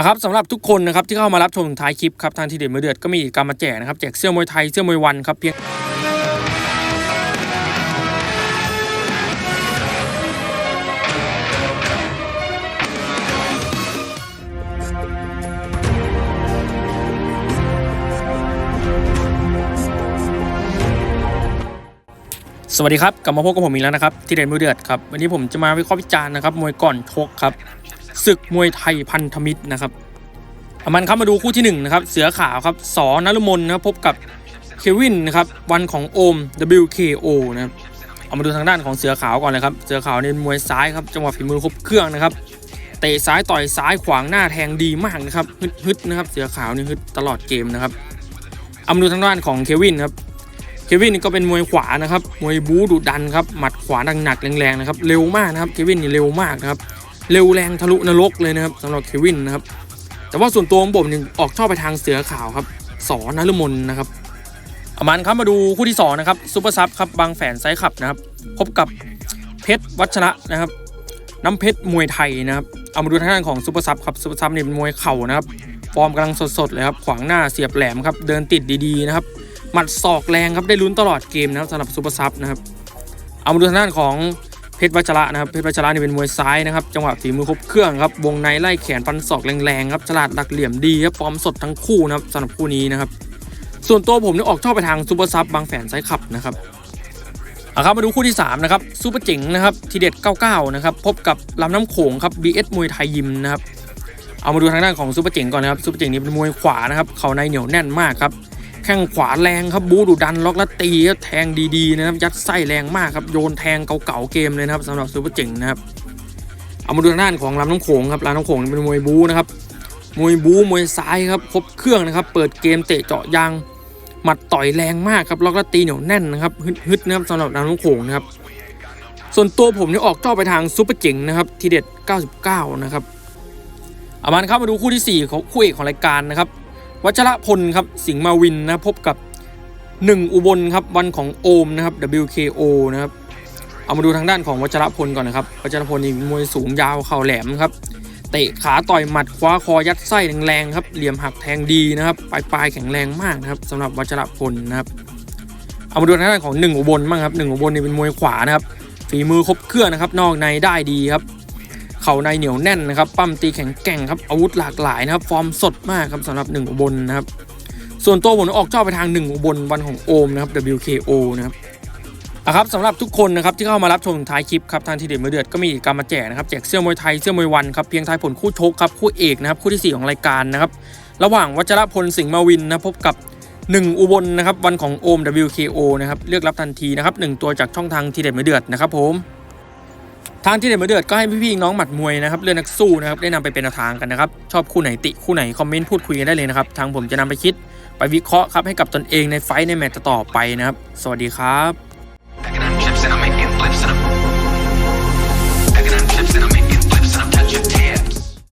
ะครับสำหรับทุกคนนะครับที่เข้ามารับชมถึงท้ายคลิปครับทางทีเด็ดมือเดือดก็มีกิจกรรมมาแจกนะครับแจกเสื้อมวยไทยเสื้อมวยวันครับเพียงสวัสดีครับกลับมาพบกับผมอีกแล้วนะครับทีเด็ดมือเดือดครับวันนี้ผมจะมาวิเคราะห์วิจารณ์นะครับมวยก่อนชกครับ ศึกมวยไทยพันธมิตรนะครับเอามันครับมาดูคู่ที่1นะครับเสือขาวครับสอนรุมนนะครับพบกับเควินนะครับวันของโอม WKO นะครับเอามาดูทางด้านของเสือขาวก่อนเลยครับเสือขาวในมวยซ้ายครับจังหวะฝีมือครบเครื่องนะครับเตะซ้ายต่อยซ้ายขวางหน้าแทงดีมากนะครับฮึดฮึดนะครับเสือขาวนี่ฮึดตลอดเกมนะครับเอามาดูทางด้านของเควินครับเควินก็เป็นมวยขวานะครับมวยบู๊ดุดันครับหมัดขวาหนักๆแรงๆนะครับเร็วมากนะครับเควินนี่เร็วมากนะครับ เร็วแรงทะลุนรกเลยนะครับสำหรับเควินนะครับ แต่ว่าส่วนตัวของผมเนี่ยออกชอบไปทางเสือขาวครับสอนนฤมลนะครับอามันครับมาดูคู่ที่สองนะครับซูเปอร์ซับครับบางแฝนไซส์ขับนะครับ พบกับเพชรวัชระนะครับ น้ำเพชรมวยไทยนะครับเอามาดูทางด้านของซูเปอร์ซับครับซูเปอร์ซับเนี่ยเป็นมวยเข่านะครับ ฟอร์มกำลังสดๆเลยครับขวางหน้าเสียบแหลมครับเดินติดดีๆนะครับหมัดศอกแรงครับได้ลุ้นตลอดเกมนะครับสำหรับซูเปอร์ซับนะครับเอามาดูทางด้านของ เพชรวัชระนะครับเพชรวัชระนี่เป็นมวยซ้ายนะครับจังหวะฝีมือครบเครื่องครับวงในไล่แขนฟันศอกแรงๆครับฉลาดดักเหลี่ยมดีครับฟอร์มสดทั้งคู่นะครับสำหรับคู่นี้นะครับส่วนตัวผมเนี่ยออกชอบไปทางซูเปอร์ซับบางแฝนไซส์ขับนะครับเอาครับมาดูคู่ที่3นะครับซูเปอร์เจ๋งนะครับทีเด็ด 99 นะครับพบกับลำน้ำโขงครับ BS มวยไทยยิมนะครับเอามาดูทางด้านของซูเปอร์เจ๋งก่อนนะครับซูเปอร์เจ๋งนี่เป็นมวยขวานะครับเข่าในเหนียวแน่นมากครับ แข้งขวาแรงครับบูดุดันล็อกแล้วตีครับแทงดีๆนะครับ ยัดไส้แรงมากครับโยนแทงเก่าๆเกมเลยนะครับสำหรับซูเปอร์เจ๋งนะครับเอามาดูทางด้านของลำน้ำโขงครับลำน้ำโขงเป็นมวยบูนะครับมวยบูมวยซ้ายครับครบเครื่องนะครับ เปิดเกมเตะเจาะยางหมัดต่อยแรงมากครับล็อกแล้วตีเหนียวแน่นนะครับฮึดๆนะครับสำหรับลำน้ำโขงนะครับส่วนตัวผมเนี่ยออกจ้อไปทางซูเปอร์เจ๋งนะครับทีเด็ด 99 นะครับเอามันครับมาดูคู่ที่สี่ของคู่เอกของรายการนะครับ วัชระพลครับสิงห์มาวินนะพบกับ 1 อุบลครับวันของโอมนะครับ WKO นะครับเอามาดูทางด้านของวัชระพลก่อนนะครับวัชระพลนี่มวยสูงยาวเข่าแหลมครับเตะขาต่อยหมัดคว้าคอยัดไส้แรงๆครับเหลี่ยมหักแทงดีนะครับปลายปลายๆแข็งแรงมากนะครับสำหรับวัชระพลนะครับเอามาดูทางด้านของ 1 อุบลบ้างครับ1อุบลนี่เป็นมวยขวานะครับฝีมือครบเครื่องนะครับนอกในได้ดีครับ เข่าในเหนียวแน่นนะครับ ปั้มตีแข็งแกร่งครับ อาวุธหลากหลายนะครับ ฟอร์มสดมากครับสำหรับ 1 อุบลนะครับ ส่วนตัวผมออกชอบไปทาง 1 อุบลวันของโอมนะครับ WKO นะครับอะครับสำหรับทุกคนนะครับที่เข้ามารับชมท้ายคลิปครับทางทีเด็ดมือเดือดก็มีกิจกรรมมาแจกนะครับแจกเสื้อมวยไทยเสื้อมวยวันครับเพียงทายผลคู่ชกครับคู่เอกนะครับคู่ทีสี่ 4 ของรายการนะครับระหว่างวัชรพลสิงห์มาวินนะพบกับ 1 อุบลนะครับวันของโอม WKO นะครับเลือกรับทันทีนะครับหนึ่งตัวจากช่องทางทีเด็ดมือเดือดนะครับผม ทางที่เด็ดมาเดือดก็ให้พี่ๆน้องหมัดมวยนะครับเรื่องนักสู้นะครับได้นำไปเป็นทางกันนะครับชอบคู่ไหนติคู่ไหนคอมเมนต์พูดคุยกันได้เลยนะครับทางผมจะนำไปคิด ไปวิเคราะห์ครับให้กับตนเองในไฟในแมตช์ต่อไปนะครับ สวัสดีครับ